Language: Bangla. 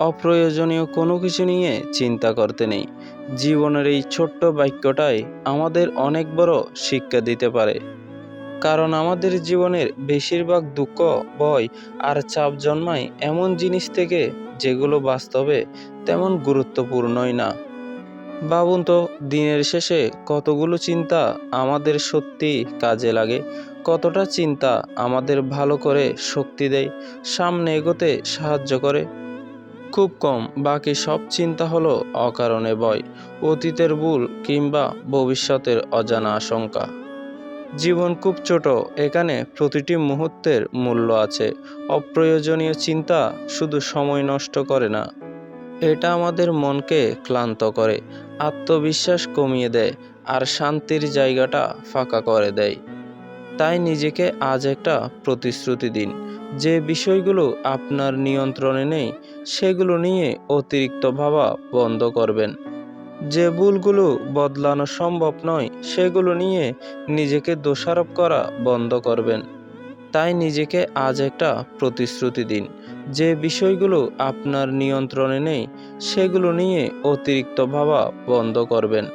অপ্রয়োজনীয় কোনো কিছু নিয়ে চিন্তা করতে নেই। জীবনের এই ছোট্ট বাক্যটাই আমাদের অনেক বড় শিক্ষা দিতে পারে। কারণ আমাদের জীবনের বেশিরভাগ দুঃখ, ভয় আর চাপ জন্মায় এমন জিনিস থেকে যেগুলো বাস্তবে তেমন গুরুত্বপূর্ণই না। ভাবুন তো, দিনের শেষে কতগুলো চিন্তা আমাদের সত্যি কাজে লাগে, কতটা চিন্তা আমাদের ভালো করে শক্তি দেয়, সামনে এগোতে সাহায্য করে খুব কম, বাকি সব চিন্তা হলো অকারণে ভয়, অতীতের ভুল কিংবা ভবিষ্যতের অজানা আশঙ্কা। জীবন খুব ছোট, এখানে প্রতিটি মুহূর্তের মূল্য আছে, অপ্রয়োজনীয় চিন্তা শুধু সময় নষ্ট করে না। এটা আমাদের মনকে ক্লান্ত করে, আত্মবিশ্বাস কমিয়ে দেয়, আর শান্তির জায়গাটা ফাঁকা করে দেয়। তাই নিজেকে আজ একটা প্রতিশ্রুতি দিন। যে বিষয়গুলো আপনার নিয়ন্ত্রণে নেই, সেগুলো নিয়ে অতিরিক্ত ভাবা বন্ধ করবেন। যে ভুলগুলো বদলানো সম্ভব নয়, সেগুলো নিয়ে নিজেকে দোষারোপ করা বন্ধ করবেন। তাই নিজেকে আজ একটা প্রতিশ্রুতি দিন। যে বিষয়গুলো আপনার নিয়ন্ত্রণে নেই, সেগুলো নিয়ে অতিরিক্ত ভাবা বন্ধ করবেন।